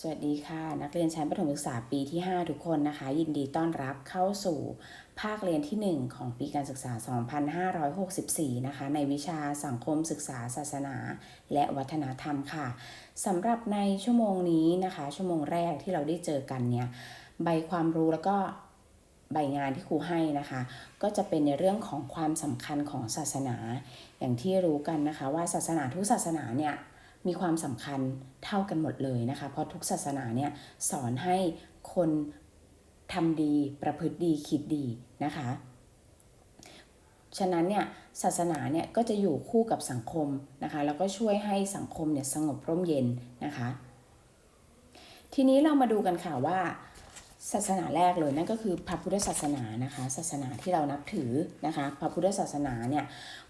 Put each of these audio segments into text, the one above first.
สวัสดีค่ะ นักเรียนชั้นประถมศึกษาปีที่ 5 ทุกคนนะคะ ยินดีต้อนรับเข้าสู่ภาคเรียนที่ 1 ของปีการศึกษา 2564 นะคะ ในวิชาสังคมศึกษาศาสนา และวัฒนธรรมค่ะสำหรับในชั่วโมงนี้นะคะ ชั่วโมงแรกที่เราได้เจอกันเนี่ยใบความรู้แล้วก็ใบงานที่ครูให้นะคะ ก็จะเป็นในเรื่องของความสำคัญของศาสนา อย่างที่รู้กันนะคะ ว่าศาสนาทุกศาสนาเนี่ย มีความสำคัญเท่ากันหมดเลยนะคะ เพราะทุกศาสนาเนี่ยสอนให้คนทำดีประพฤติดีคิดดีนะคะ ฉะนั้นเนี่ยศาสนาเนี่ยก็จะอยู่คู่กับสังคมนะคะแล้วก็ช่วยให้สังคมเนี่ยสงบร่มเย็นนะคะ ทีนี้เรามาดูกันค่ะว่า ศาสนาแรกเลยนั่นก็คือพระพุทธศาสนานะคะ ศาสนาที่เรานับถือนะคะ พระพุทธศาสนาเนี่ย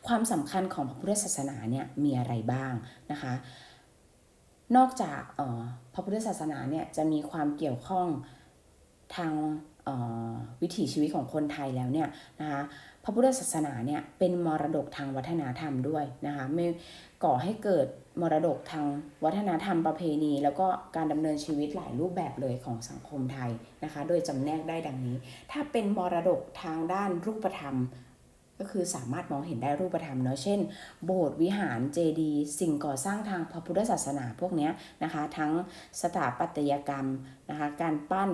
ความสำคัญของพระพุทธศาสนาเนี่ยมีอะไรบ้างนะคะ นอกจากพระพุทธศาสนาเนี่ยจะมีความเกี่ยวข้องทางวิถีชีวิตของคนไทยแล้วเนี่ยนะคะพระพุทธศาสนาเนี่ยเป็นมรดกทางวัฒนธรรมด้วยนะคะไม่ก่อให้เกิด มรดกทางวัฒนธรรมประเพณี แล้วก็การดำเนินชีวิตหลายรูปแบบเลยของสังคมไทยนะคะ โดยจำแนกได้ดังนี้ ถ้าเป็นมรดกทางด้านรูปธรรม ก็คือสามารถมองเห็นได้รูปธรรมเนาะเช่น โบสถ์วิหารเจดีย์สิ่งก่อสร้างทางพระพุทธศาสนาพวกนี้นะคะ ทั้งสถาปัตยกรรมนะคะการปั้น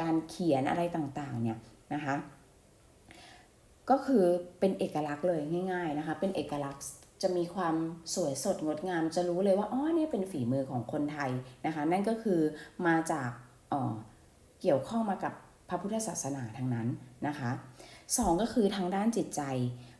การเขียนอะไรต่างๆเนี่ยนะคะก็คือเป็นเอกลักษณ์เลยง่าย ๆนะคะ เป็นเอกลักษณ์ จะมีความสวยสดงดงาม จะรู้เลยว่าอ๋อเนี่ยเป็นฝีมือของคนไทยนะคะ นั่นก็คือมาจากเเกี่ยวข้องมากับพระพุทธศาสนาทั้งนั้นนะคะสองก็คือทางด้านจิตใจ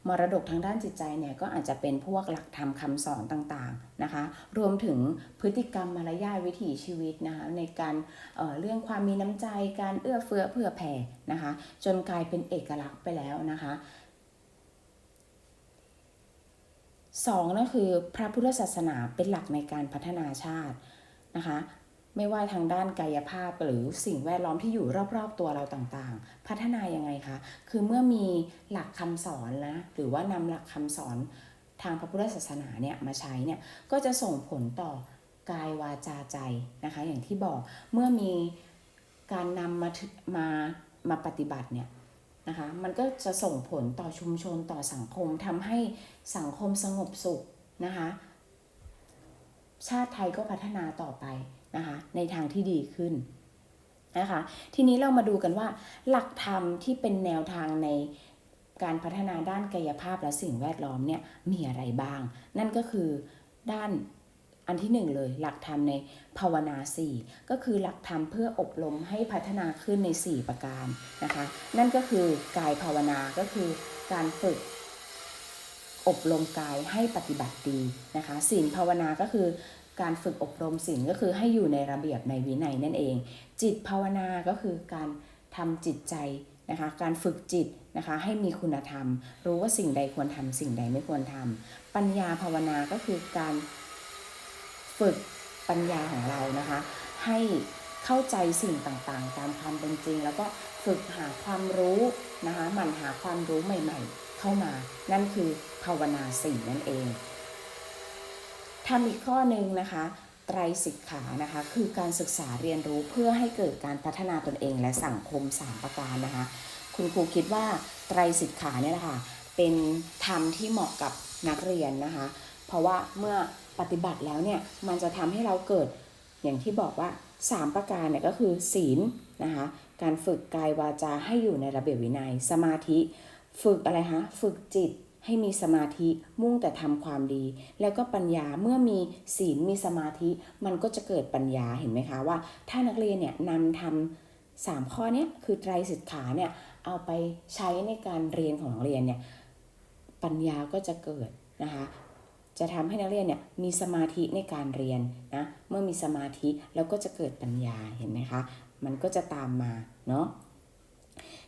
มรดกทางด้านจิตใจเนี่ยก็อาจจะเป็นพวกหลักธรรมคาสอนต่างๆนะคะ รวมถึงพฤติกรรมมารยาทวิถีชีวิตนะคะในการเเรื่องความมีน้ำใจการเอื้อเฟื้อเผื่อแผ่นะคะ จนกลายเป็นเอกลักษณ์ไปแล้วนะคะ สองนั่นคือพระพุทธศาสนาเป็นหลักในการพัฒนาชาตินะคะ ไม่ว่าทางด้านกายภาพหรือสิ่งแวดล้อมที่อยู่รอบๆตัวเราต่างๆ พัฒนายังไงคะ คือเมื่อมีหลักคำสอนนะหรือว่านำหลักคำสอนทางพระพุทธศาสนาเนี่ยมาใช้เนี่ยก็จะส่งผลต่อกายวาจาใจนะคะอย่างที่บอกเมื่อมีการนำมามามาปฏิบัติเนี่ย นะคะมันก็จะส่งผลต่อชุมชนต่อสังคมทำให้สังคมสงบสุขนะคะชาติไทยก็พัฒนาต่อไปนะคะในทางที่ดีขึ้นนะคะทีนี้เรามาดูกันว่า หลักธรรมที่เป็นแนวทางในการพัฒนาด้านกายภาพและสิ่งแวดล้อมเนี่ยมีอะไรบ้าง นั่นก็คือด้าน อันที่หนึ่งเลยหลักธรรมในภาวนาสี่ก็คือหลักธรรมเพื่ออบรมให้พัฒนาขึ้นใน 4 ประการนะคะ นั่นก็คือกายภาวนาก็คือการฝึกอบรมกายให้ปฏิบัติดีนะคะศีลภาวนาก็คือการฝึกอบรมสิ่งก็คือให้อยู่ในระเบียบในวินัยนั่นเอง จิตภาวนาก็คือการทำจิตใจนะคะการฝึกจิตนะคะให้มีคุณธรรม รู้ว่าสิ่งใดควรทำสิ่งใดไม่ควรทำปัญญาภาวนาก็คือการ ฝึกปัญญาของเรานะคะ ให้เข้าใจสิ่งต่างๆ ตามความเป็นจริง แล้วก็ฝึกหาความรู้นะคะหมั่นหาความรู้ใหม่ๆ เข้ามา นั่นคือภาวนาสี่นั่นเองทำอีกข้อหนึ่งนะคะไตรสิกขานะคะคือการศึกษาเรียนรู้เพื่อให้เกิดการพัฒนาตนเองและสังคม 3 ประการนะคะ คุณครูคิดว่าไตรสิกขาเนี่ยนะคะเป็นธรรมที่เหมาะกับนักเรียนนะคะ เพราะว่าเมื่อปฏิบัติแล้วเนี่ยมันจะทำให้เราเกิดอย่างที่บอกว่า 3 ประการเนี่ยก็คือศีลนะคะการฝึกกายวาจาให้อยู่ในระเบียบวินัยสมาธิ ฝึกอะไรคะฝึกจิตให้มีสมาธิมุ่งแต่ทำความดี แล้วก็ปัญญาเมื่อมีศีลมีสมาธิ มันก็จะเกิดปัญญาเห็นไหมคะว่า ถ้านักเรียนเนี่ยนำทำสามข้อนี้คือไตรสิกขาเนี่ยเอาไปใช้ในการเรียนของนักเรียนเนี่ยปัญญาก็จะเกิดนะคะ จะทำให้นักเรียนเนี่ยมีสมาธิในการเรียนนะเมื่อมีสมาธิแล้วก็จะเกิดปัญญาเห็นไหมคะ มันก็จะตามมาเนาะ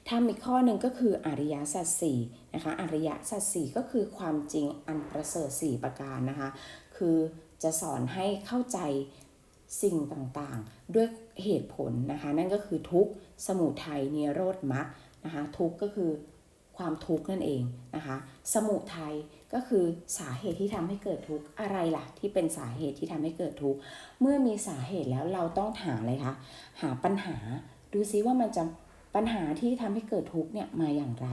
ทำอีกข้อหนึ่งก็คืออริยสัจสี่นะคะอริยสัจสี่ก็คือความจริงอันประเสริฐสี่ประการนะคะ คือจะสอนให้เข้าใจสิ่งต่างๆ ด้วยเหตุผลนะคะ นั่นก็คือทุกสมุทัยเนโรธมรรคนะคะทุกก็คือ ความทุกข์นั่นเองนะคะ สมุทัยก็คือสาเหตุที่ทำให้เกิดทุกข์อะไรล่ะ ที่เป็นสาเหตุที่ทำให้เกิดทุกข์เมื่อมีสาเหตุแล้วเราต้องหาอะไรคะหาปัญหา ดูซิว่ามันจะปัญหาที่ทำให้เกิดทุกข์เนี่ยมาอย่างไร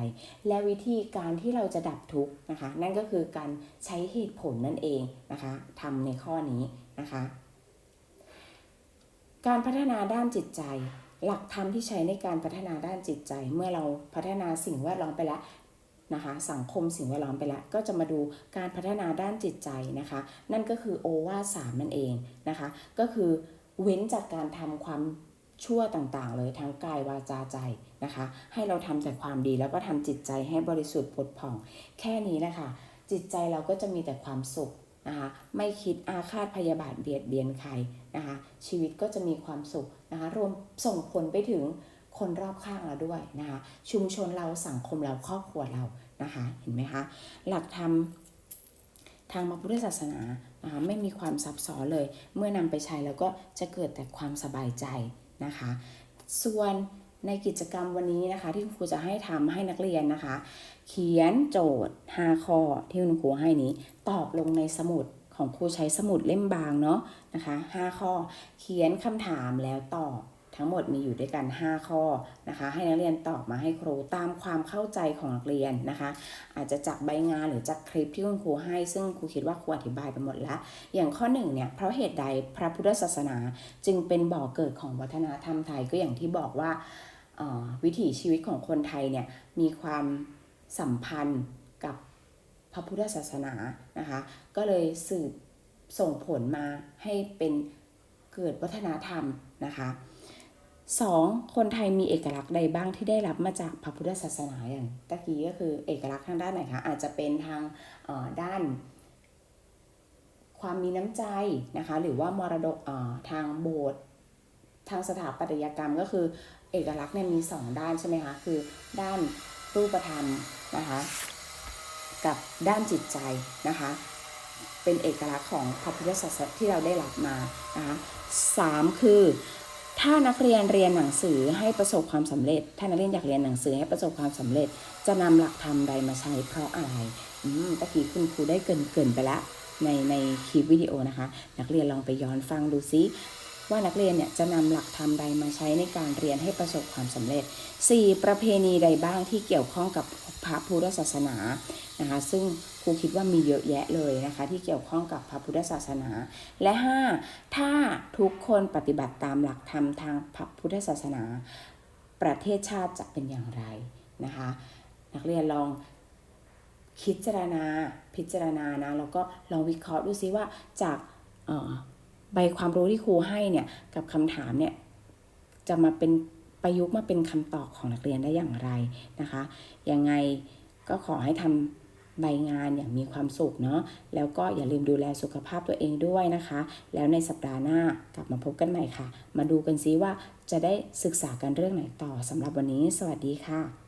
และวิธีการที่เราจะดับทุกข์นะคะ นั่นก็คือการใช้เหตุผลนั่นเองนะคะทำในข้อนี้นะคะ การพัฒนาด้านจิตใจ หลักธรรมที่ใช้ในการพัฒนาด้านจิตใจ เมื่อเราพัฒนาสิ่งแวดล้อมไปแล้วนะคะสังคมสิ่งแวดล้อมไปแล้ว ก็จะมาดูการพัฒนาด้านจิตใจนะคะ นั่นก็คือโอวาสามนั่นเองนะคะ ก็คือเว้นจากการทำความชั่วต่างๆ เลยทั้งกายวาจาใจนะคะ ให้เราทำแต่ความดีแล้วก็ทำจิตใจให้บริสุทธิ์ผดผ่อง แค่นี้นะคะจิตใจเราก็จะมีแต่ความสุข นะคะไม่คิดอาฆาตพยาบาทเบียดเบียนใครนะคะชีวิตก็จะมีความสุขนะคะรวมส่งผลไปถึงคนรอบข้างเราด้วยนะคะชุมชนเราสังคมเราครอบครัวเรานะคะเห็นไหมคะหลักธรรมทางพระพุทธศาสนานะคะไม่มีความซับซ้อนเลย เมื่อนำไปใช้แล้วก็จะเกิดแต่ความสบายใจนะคะ ส่วน ในกิจกรรมวันนี้นะคะ ที่คุณครูจะให้ทำให้นักเรียนนะคะ เขียนโจทย์5ข้อที่คุณครูให้นี้ ตอบลงในสมุดของครูใช้สมุดเล่มบางเนาะนะคะ5ข้อ เขียนคำถามแล้วตอบ ทั้งหมดมีอยู่ด้วยกัน 5 ข้อนะคะ ให้นักเรียนตอบมาให้ครูตามความเข้าใจของนักเรียนนะคะ อาจจะจากใบงานหรือจากคลิปที่คุณครูให้ ซึ่งครูคิดว่าครูอธิบายไปหมดแล้ว อย่างข้อหนึ่งเนี่ยเพราะเหตุใดพระพุทธศาสนาจึงเป็นบ่อเกิดของวัฒนธรรมไทยก็อย่างที่บอกว่าวิถีชีวิตของคนไทยเนี่ยมีความสัมพันธ์กับพระพุทธศาสนานะคะ ก็เลยสืบส่งผลมาให้เป็นเกิดวัฒนธรรมนะคะ สองคนไทยมีเอกลักษณ์ใดบ้างที่ได้รับมาจากพระพุทธศาสนาอย่างตะกี้ก็คือเอกลักษณ์ทางด้านไหนคะอาจจะเป็นทางด้าน ความมีน้ำใจนะคะหรือว่ามรดกทางโบสถ์ทางสถาปัตยกรรมก็คือเอกลักษณ์เนี่ยมีสองด้านใช่ไหมคะคือด้านรูปธรรมนะคะกับด้านจิตใจนะคะเป็นเอกลักษณ์ของพระพุทธศาสนาที่เราได้รับมานะคะสามคือ ถ้านักเรียนเรียนหนังสือให้ประสบความสำเร็จ ถ้านักเรียนอยากเรียนหนังสือให้ประสบความสำเร็จ จะนำหลักธรรมใดมาใช้เพราะอะไรอืมตะกี้คุณครูได้เกินเกินไปแล้วในในคลิปวิดีโอนะคะ นักเรียนลองไปย้อนฟังดูซิ ว่านักเรียนเนี่ยจะนำหลักธรรมใดมาใช้ในการเรียนให้ประสบความสำเร็จ 4. ประเพณีใดบ้างที่เกี่ยวข้องกับพระพุทธศาสนานะคะซึ่งครูคิดว่ามีเยอะแยะเลยนะคะที่เกี่ยวข้องกับพระพุทธศาสนา และ 5. ถ้าทุกคนปฏิบัติตามหลักธรรมทางพระพุทธศาสนา ประเทศชาติจะเป็นอย่างไรนะคะนักเรียนลองคิดจารณาพิจารณานะแล้วก็ลองวิเคราะห์ดูซิว่าจากออ ใบความรู้ที่ครูให้เนี่ยกับคำถามเนี่ยจะมาเป็นประยุกต์มาเป็นคำตอบของนักเรียนได้อย่างไรนะคะยังไงก็ขอให้ทำใบงานอย่างมีความสุขเนาะแล้วก็อย่าลืมดูแลสุขภาพตัวเองด้วยนะคะ แล้วในสัปดาห์หน้ากลับมาพบกันใหม่ค่ะ มาดูกันซิว่าจะได้ศึกษากันเรื่องไหนต่อสำหรับวันนี้ สวัสดีค่ะ